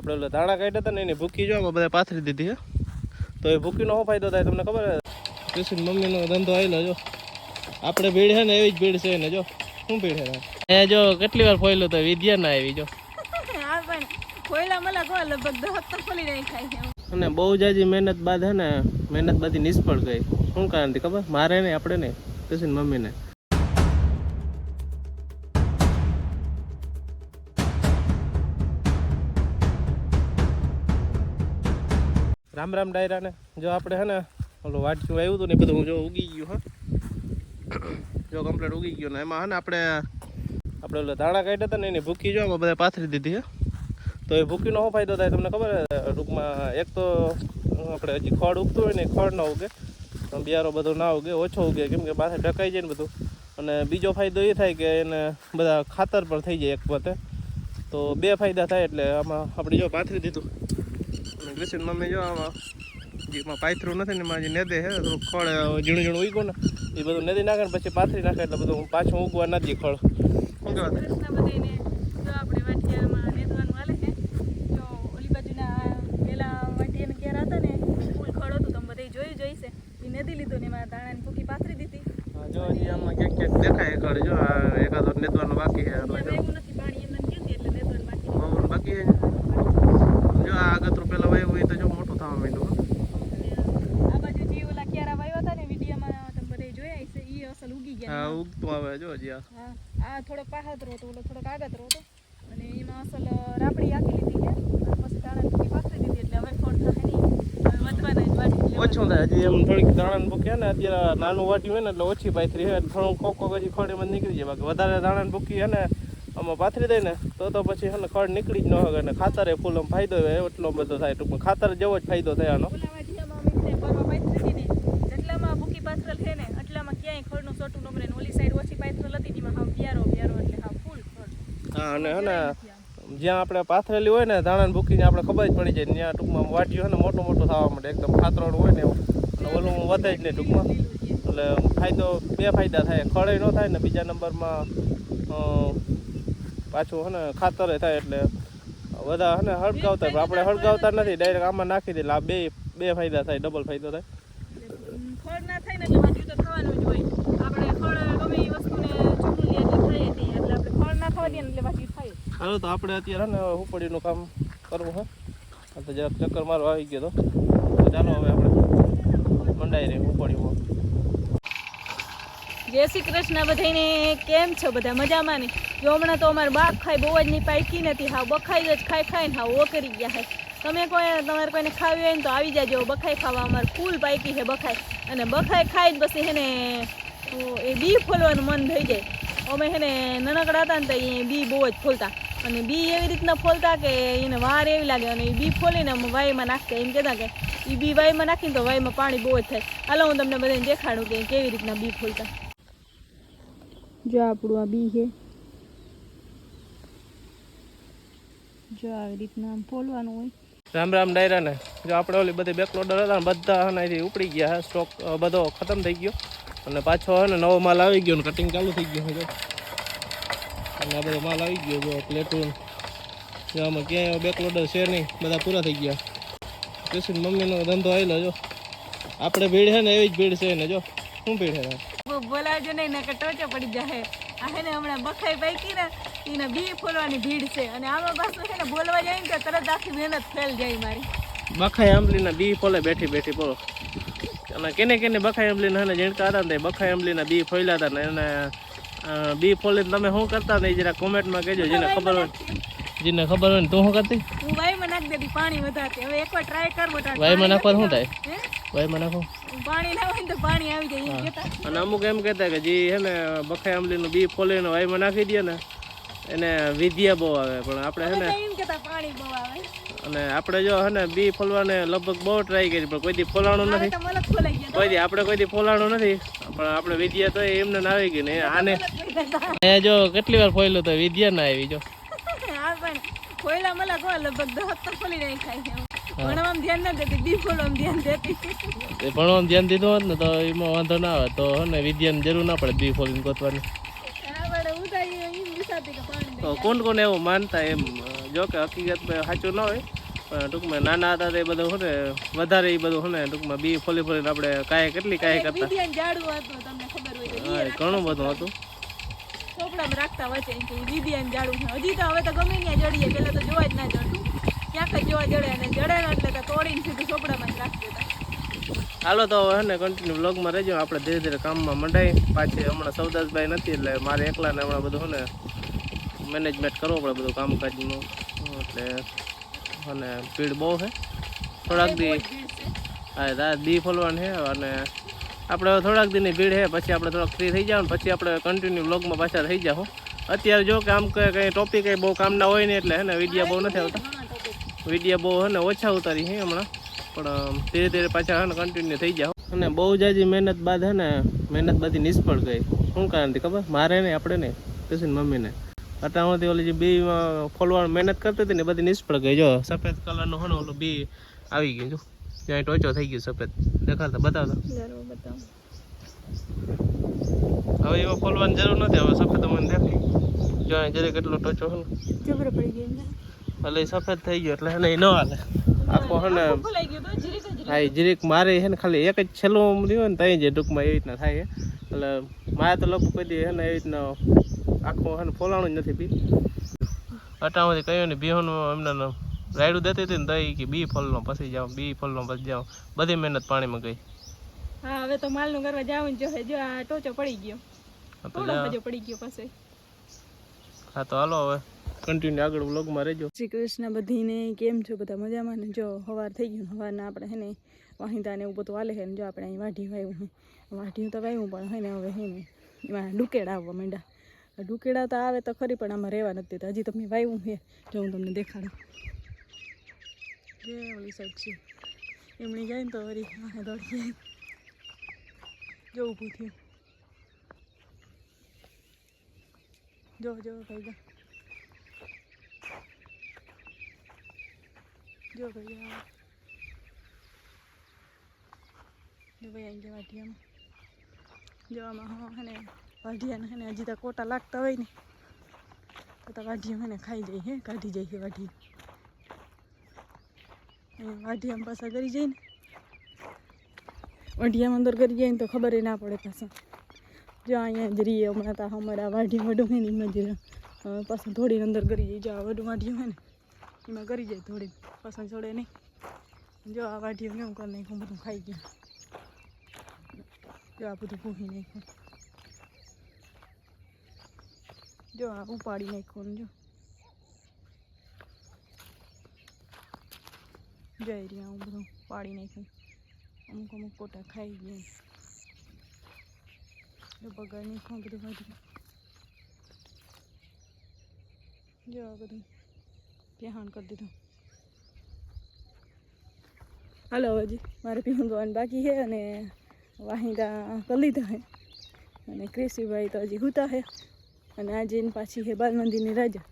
આપણે ઓલા દાણા કાઢ્યા હતા ને એની ભૂકી જો આમાં બધા પાથરી દીધી હે તો એ ભૂકીનો શું ફાયદો થાય તમને ખબર છે? કૃષ્ણ મમ્મીનો ધંધો આવેલો જો. આપણે ભીડ છે ને એવી જ ભીડ છે ને જો. શું ભીડ છે? એ જો કેટલી વાર ફોયલો તો વિદ્યા ના આવી જો. અને બહુ જાજી મહેનત બાદ હે ને મહેનત બધી નિષ્ફળ ગઈ. શું કારણથી ખબર? મારે નહીં આપણે નહીં કૃષ્ણ મમ્મીને. રામ રામ ડાયરાને. જો આપણે હે ને, ઓલું વાટક્યું આવ્યું હતું ને બધું બધું જો ઉગી ગયું, હા. જો કમ્પ્લેટ ઉગી ગયું ને એમાં હે ને આપણે આપણે ઓલા દાણા કાઢ્યા હતા ને એની ભૂકી જો બધા પાથરી દીધી, હે. તો એ ભૂકીનો શું ફાયદો થાય તમને ખબર હે? ટૂંકમાં એક તો, આપણે હજી ખોડ ઉગતું હોય ને ખોડ ન ઉગે. બિયારો બધો ના ઉગે, ઓછો ઉગે, કેમ કે પાસે ઢકાઈ જાય ને બધું. અને બીજો ફાયદો એ થાય કે એને બધા ખાતર પણ થઈ જાય એક પોતે. તો બે ફાયદા થાય એટલે આમાં આપણે જો પાથરી દીધું. કૃષ્ણ મમ્મી જો આમાં જેમાં પાથરું નથી ને એમાં જે નેદે છે થોડું ખળ ઝીણું ઝીણું ઉગ્યું ને એ બધું નેદી નાખે ને પછી પાથરી નાખે એટલે બધું પાછું ઉગવા ના દે ખડ શું કહેવાય જો હજી આમાં ક્યાંક ક્યાંક દેખાય ખડ જો આ એકાદો નેદવાનો બાકી છે એટલે જો એવું નથી પાણી એમને કીધી એટલે નેદવાનું બાકી વાવવાનું બાકી છે જો આ આગતરું પેલા વાવ્યું હોય તો જો મોટું થવા માંડ્યું હો. આ બાજુ જે ઓલા ક્યારા વાવ્યા હતા ને વિડીયોમાં તમે બધે જોયા હશે ઈ અસલ ઉગી ગયા હા ઉગતું આવે જો હજી આ. આ થોડોક પાહતરો હતો ઓલો થોડોક આગતરો હતો અને એમાં અસલ રાપડી આખી લીધી છે. પછી દાણા ભૂકી પાથરી દીધી એટલે હવે ખોટ થાય નહીં. વધવાના જ ઓછું થાય હજી એમ થોડીક દાણા ભૂકી ને અત્યારે નાનું વાટ્યું હોય ને એટલે ઓછી પાથરી હોય થોડું કોક કોક હજી ખડ નીકળી જાય. બાકી વધારે દાણા ભૂકી હે ને આમાં પાથરી દે ને તો તો પછી હે ખડ નીકળી જ ન હોય. અને ખાતરે ફૂલ ફાયદો હોય એટલો બધો થાય. ટૂંકમાં ખાતર જેવો જ ફાયદો થાય આનો ઓલા વાટિયામાં અમે છે પરવા પાથરી દીધી ને જેટલામાં ભૂકી પાથરેલ છે ને એટલામાં ક્યાંય ખડનું સોટું ન મળે ને ઓલી સાઈડ ઓછી પાથરેલ હતી એમાં હાવ પ્યારો પ્યારો એટલે હાવ ફૂલ ખડ હા, અને હે ને, જ્યાં આપણે પાથરેલી હોય ને, ધાણાને ભૂકીને આપણે ખબર જ પડી જાય ત્યાં ટૂંકમાં વાટ્યું હોય ને મોટું મોટું થવા માંડે, એકદમ ખાતરણ હોય ને એવું. અને ઓલું વધે જ નહીં ટૂંકમાં. એટલે ફાયદો, બે ફાયદા થાય. ખળે ન થાય ને, બીજા નંબરમાં પાછું હે ને, ખાતરે થાય એટલે બધા હે ને હળગાવતા આપણે હળગાવતા નથી. ડાયરેક્ટ આમાં નાખી દે આ બે બે ફાયદા થાય ડબલ ફાયદો થાય ખડ ના થાય ને એટલે વાટ્યું તો થવાનું જ હોય આપણે ખડ ગમે એ વસ્તુને ચૂંટણી એટલે થાય જ નહીં એટલે ના ને એટલે થાય હાલો તો આપણે અત્યારે ને ઉપડીનું કામ કરવું હે. આ તો જરાક ચક્કર મારવા આવી ગયો તો. ચાલો હવે આપણે મંડાઈ રહી ઉપડીમાં જય શ્રી કૃષ્ણ બધાને કેમ છો બધા? મજામાં ને? જો હમણાં તો અમારે બાપ ખાઈ બહુ જ ની પાકી નથી. હા બખાઈ જ ખાઈ ખાઈને હા ઓ કરી ગયા હે. તમે કોઈ તમારે કોઈને ખાવી હોય ને તો આવી જાજો. બખાઈ ખાવા અમારે ફૂલ પાકી છે બખાઈ. અને બખાઈ ખાઈ જ પછી હેને એ બી ફોલવાનું મન થઈ જાય. અમે હેને નાનકડા હતા ને તો એ બી બહુ જ ફોલતા. અને બી એવી રીતના ફોલતા કે એને વાર એવી લાગે અને એ બી ફોલીને અમે વાયમાં નાખતા એમ કહેતા કે એ બી વાયમાં નાખીને તો વાયમાં પાણી બહુ જ થાય. હાલો હું તમને બધાને દેખાડું કે કેવી રીતના બી ફોલતા. જો આપણું આ બી છે. જો આવી રીતના ફોલવાનું હોય. રામ રામ ડાયરા ને જો આપણે ઓલી બધી બેકલોડર હતા બધા ઉપડી ગયા. સ્ટોક બધો ખતમ થઈ ગયો. અને પાછો હે ને નવો માલ આવી ગયો ને કટિંગ ચાલુ થઈ ગયું છે. અને આ બધો માલ આવી ગયો જો પ્લેટૂન આમાં ક્યાંય બેકલોડર છે નહીં બધા પૂરા થઈ ગયા. કૃષ્ણ મમ્મીનો ધંધો આવેલો જો. આપણે ભીડ છે ને એવી જ ભીડ છે ને જો. શું ભીડ છે? બોલાવજો નહીં નકર ટોચે પડી જાય આ હે ને હમણાં બખાઈ પાકી ને એને બી ફોલવાની ભીડ છે. અને આમાં પાછું છે ને બોલવા જાય ને તો તરત આખી મહેનત ફેલ જાય મારી. બખાઈ આંબલીના બી ફોલે બેઠી બેઠી બોલો. અને કેને કેને બખાઈ આંબલીના ને ઝીણકા હતા ને બખાઈ આંબલીના બી ફોલ્યા હતા ને એને બી ફોલીને તમે શું કરતા ને જરા કોમેન્ટમાં કહેજો જેને ખબર હોય જેને ખબર હોય ને તું શું કરતી? હું વાયમાં નાખી દેતી પાણી વધારતી. હવે એકવાર ટ્રાય કર બટા વાયમાં નાખવા શું થાય? હે? વાયમાં નાખો પાણી ના હોય તો પાણી આવી જાય એમ કહેતા અને અમુક એમ કહેતા કે જે હે ને બખાઈ આંબલીનું બી ફોલીને વાયમાં નાખી દે ને એને વિદ્યા બહુ આવે. પણ આપણે હે ને એમ કહેતા પાણી બહુ આવે. અને આપણે જો હે ને બી ફોલવાને લગભગ બહુ ટ્રાય કરી પણ કોઈ દી ફોલાણું નથી. ગયા. કોઈ દી આપણે કોઈ દી ફોલાણું નથી પણ આપણે વિદ્યા તો એમને ના આવી ગઈ ને આને અહીંયા એ જો કેટલી વાર ફોયલું તો વિદ્યા ના આવી જો. હા મલા કો લગભગ દસ તો ખોલી નહીં ખાય ભણવામાં ધ્યાન ના દેતી બી ફોલવામાં ધ્યાન દેતી. એ ભણવામાં ધ્યાન દીધું હોત ને તો એમાં વાંધો ના આવે તો હે વિદ્યાની જરૂર ના પડે બી ફોલીને ગોતવાની. કોણ કોણ એવું માનતા એમ? જો કે હકીકત સાચું ન હોય પણ ટૂંકમાં નાના હતા તે બધું શું ને વધારે એ બધું શું ને ટૂંકમાં બી ફોલી ફોલીને આપણે કાંઈ કેટલી કાંઈ કરતા. ઘણું બધું હતું. ચોપડામાં રાખતા વચ્ચે એમ જાડું છે. હજી તો હવે તો ગમે ત્યાં જડીએ પેલા તો જોવા જ ના જડતું ક્યાંક જ જોવા જડે અને જડે ને એટલે તો તોડીને સીધું ચોપડામાં જ રાખી દેતા હાલો તો હવે ને કન્ટિન્યુ બ્લોગમાં રહેજો. આપણે ધીરે ધીરે કામમાં મંડાઈ. પાછી હમણાં સૌદાસભાઈ નથી એટલે મારે એકલાને હમણાં બધું હે ને મેનેજમેન્ટ કરવું પડે બધું કામકાજનું. એટલે અને ભીડ બહુ છે. થોડાક દી હા દા ફોલવાનું છે અને આપણે થોડાક દીની ભીડ છે પછી આપણે થોડાક ફ્રી થઈ જાવ પછી આપણે કન્ટિન્યુ વ્લોગમાં પાછા થઈ જાઓ. અત્યારે જો કે આમ કંઈ ટોપિક કંઈ બહુ કામના હોય ને એટલે હે ને વીડિયો બહુ નથી આવતા. વિડીયા બહુ હે ને ઓછા ઉતારી છે હમણાં. પણ ધીરે ધીરે પાછા હે ને કન્ટિન્યુ થઈ જાઓ. અને બહુ જાજી મહેનત બાદ હે ને મહેનત બધી નિષ્ફળ ગઈ. શું કારણથી ખબર? મારે ને આપણે ને પછી મમ્મીને. અટાણુંથી ઓલી જે બી ફોલવાનું મહેનત કરતી હતી ને બધી નિષ્ફળ ગઈ. જો સફેદ કલરનું હોય ઓલો બી આવી ગયું. જો ત્યાં ટોચો થઈ ગયો સફેદ. દેખાડતા બતાવતા. હવે એમાં ફોલવાની જરૂર નથી હવે સફેદ મને દેખાય. જો જરીક એટલો ટોચો હોય જબરો પડી ગયો એટલે સફેદ થઈ ગયો એટલે એને ન હાલે. આખો હે ને હા એ જરીક મારે હે ને ખાલી એક જ છેલ્લું રહ્યું ને ત્યાં જે ટૂંકમાં એવી રીતના થાય એટલે મારે તો લગભગ કોઈ દી છે ને એવી રીતના આખું છે ફોલાણું જ નથી બી અટામાંથી કહ્યું ને બિહોનું એમને ન રાયડું દેતી હતી ને દઈ કે બી ફલનો પછી જાઓ બી ફલનો પછી જાઓ બધી મહેનત પાણીમાં ગઈ. હા હવે તો માલનું કરવા જાવું જો જો આ ટોચો પડી ગયો. હા હજો પડી ગયો પાસે હા તો હાલો હવે. કન્ટિન્યુ આગળ વ્લોગમાં રહેજો. શ્રી કૃષ્ણ બધીને કેમ છો બધા મજામાં ને? જો હવાર થઈ ગયું હવારના આપણે હે ને વાહિંદા ને એવું બધું હાલે છે ને જો આપણે અહીં વાઢી વાયું હે વાઢ્યું તો વાયું પણ હે ને હવે હે ને એમાં ડુકેડા આવવા માંડ્યા. ડુકેડા તો આવે તો ખરી, પણ આમાં રહેવા નથી દેતા. હજી તમે વાવ્યું છે. જો હું તમને દેખાડું. જે ઓલી સાઈડ એમણી જાય ને તો વળી વાહે દોડી જાય જો ઊભું થયું. જો જો, ભાઈ જો ભાઈ જો, ભાઈ અહીં જવા જો, આમાં હા ને. વાઢિયાને હે ને હજી તો કોટા લાગતા હોય ને. તો તો હે ખાઈ જાય હે, કાઢી જાય છે વાઢી વાઢિયામાં પાછા કરી જાય ને. વાઢિયામાં અંદર કરી જાય ને તો ખબર ના પડે પાછા. જો અહીંયા જ રહીએ હમણાં તો અમારા વાઢિયા વડું હોય ને એમાં જ પાછા થોડીને અંદર કરી જાય જો આ વડું વાઢિયું હોય ને, એમાં કરી જાય થોડી પાછા છોડે નહીં. જો આ વાઢિયું કેમ કરી નાખ્યું, બધું ખાઈ ગયું. જો આ બધું ભૂખી નાખ્યું. જો, આ ઉપાડી નાખ્યું જો. જઈ રહ્યા હું બધું પાડી નાખ્યું. અમુક અમુક કોટા ખાઈ ગયા બગાડ નાખ્યું બધું બધું જો, આ બધું પહેણ કરી દીધું. હાલો હજી મારે પીવું બાકી છે અને વાહિંદા કરી લીધા છે. અને ક્રિશિભાઈ તો હજી હુતા છે. અને આજે પાછી છે બાલ મંદિરની રજા.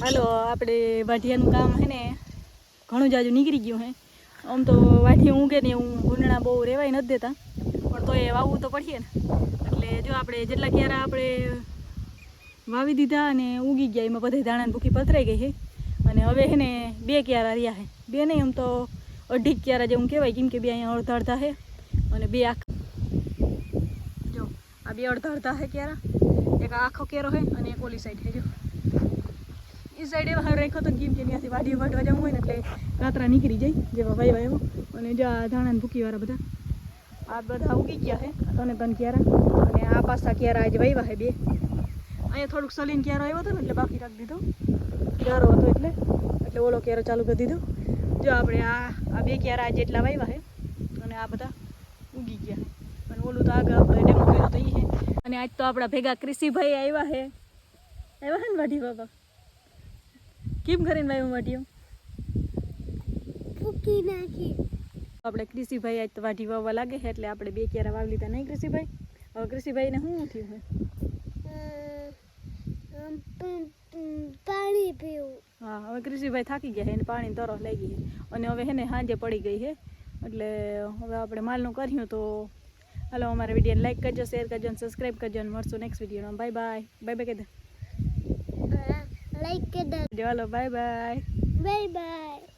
હાલો, આપણે વાઢિયાનું કામ હે ને ઘણું જાજુ નીકળી ગયું હે. આમ તો વાઢી ઊંઘે ને હું ભૂંડણા બહુ રહેવાય નથી દેતા. પણ તો એ વાવવું તો પડીએ ને. એટલે જો આપણે જેટલા ક્યારા આપણે વાવી દીધા અને ઉગી ગયા, એમાં બધા દાણાની ભૂખી પથરાઈ ગઈ છે અને હવે હે ને બે ક્યારા રહ્યા છે બે નહીં, આમ તો અઢી ક્યારા જેવું કહેવાય, કેમ કે બે અહીંયા અડધા અડધા છે અને બે આખા જો, આ બે અડધા અડધા છે ક્યારા. એક આખો કેરો છે અને એક ઓલી સાઈડ હેજો એ સાઈડ એવા રાખ્યો તો કેમ કે ત્યાંથી વાડી વાટવા જવું હોય ને એટલે કાતરા નીકળી જાય, જેવા વાયવા ભાઈ અને જો આ ધાણાની ભૂકીવાળા બધા. આ બધા ઉગી ગયા છે તને તને ક્યારા? અને આ પાસા ક્યારા આજે વાવ્યા છે બે. અહીંયા થોડુંક સલીન ક્યારો આવ્યો હતો ને એટલે બાકી રાખી દીધો. ક્યારો હતો એટલે એટલે ઓલો ક્યારો ચાલુ કરી દીધો. જો આપણે આ આ બે ક્યારા આજે એટલા વાવ્યા છે અને આ બધા ઉગી ગયા અને ઓલું તો આગળ આપણે ડેમો કર્યો તો એ છે અને આજ તો આપણા ભેગા કૃષિભાઈ આવ્યા હે. આવ્યા હે ને વાઢી બાબા? કેમ કરીને વાવ્યું વાઢીઓ ફૂકી નાખી. આપણે કૃષિભાઈ આજ તો વાઢી વાવવા લાગે છે એટલે આપણે બે ક્યારા વાવી લીધા. નહીં કૃષિભાઈ? હવે કૃષિભાઈને શું થયું છે પાણી પીવું. હા હવે કૃષિભાઈ થાકી ગયા છે એને પાણી તરસ લાગી છે અને હવે હે ને સાંજે પડી ગઈ છે એટલે હવે આપણે માલનું કર્યું તો હાલો અમારા વિડીયોને લાઈક કરજો શેર કરજો અને સબસ્ક્રાઈબ કરજો અને મળશું નેક્સ્ટ વિડીયોમાં બાય બાય બાય બાય કહી દે લાઈક કરી દો hello bye bye bye bye